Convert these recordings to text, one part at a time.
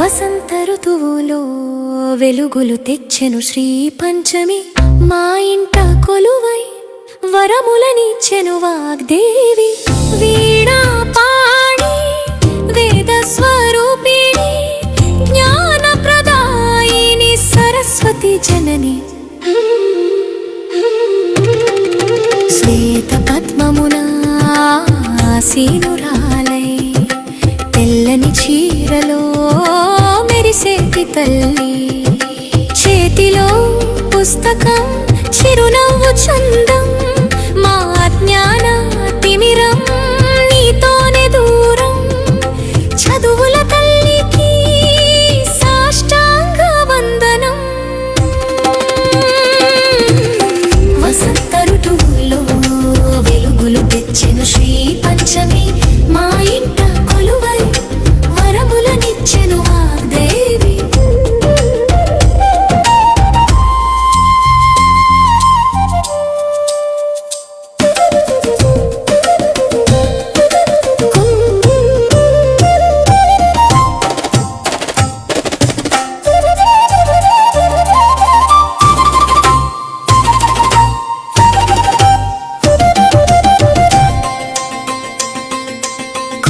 వసంత ఋతువులో వెలుగులు తెచ్చెను శ్రీ పంచమి. మా ఇంట కొలువై వరములనిచ్చెను వాగ్దేవి. వీణా పాణి వేద స్వరూపిణి జ్ఞాన ప్రదాయిని సరస్వతి జనని. శ్వేత పద్మమునా సీనురా తల్లి. చేతిలో పుస్తకం చిరునవ్వు చందం.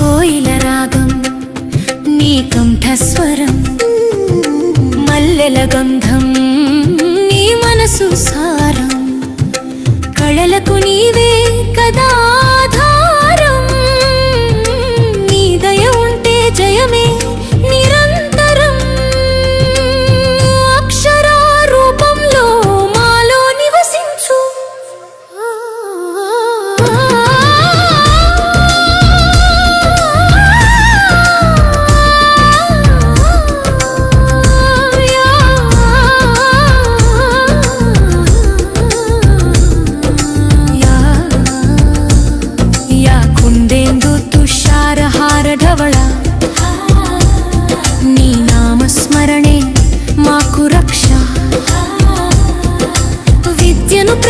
కోయిల రాగం నీ కంఠస్వరం మల్లెల గంధం నీ మనసు సారం. కళలకు నీవే కదా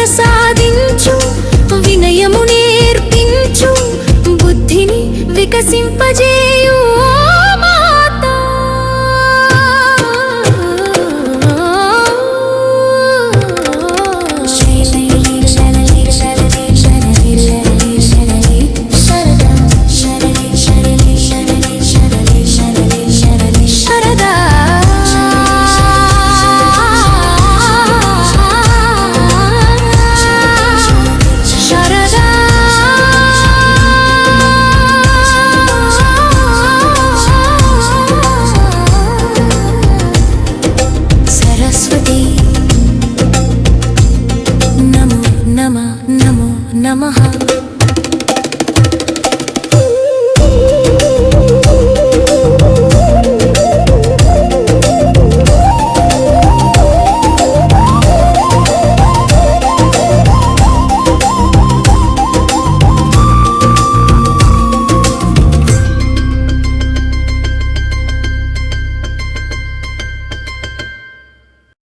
ప్రసాదించు వినయము నేర్పించు బుద్ధిని వికసింపజేయు 那么好。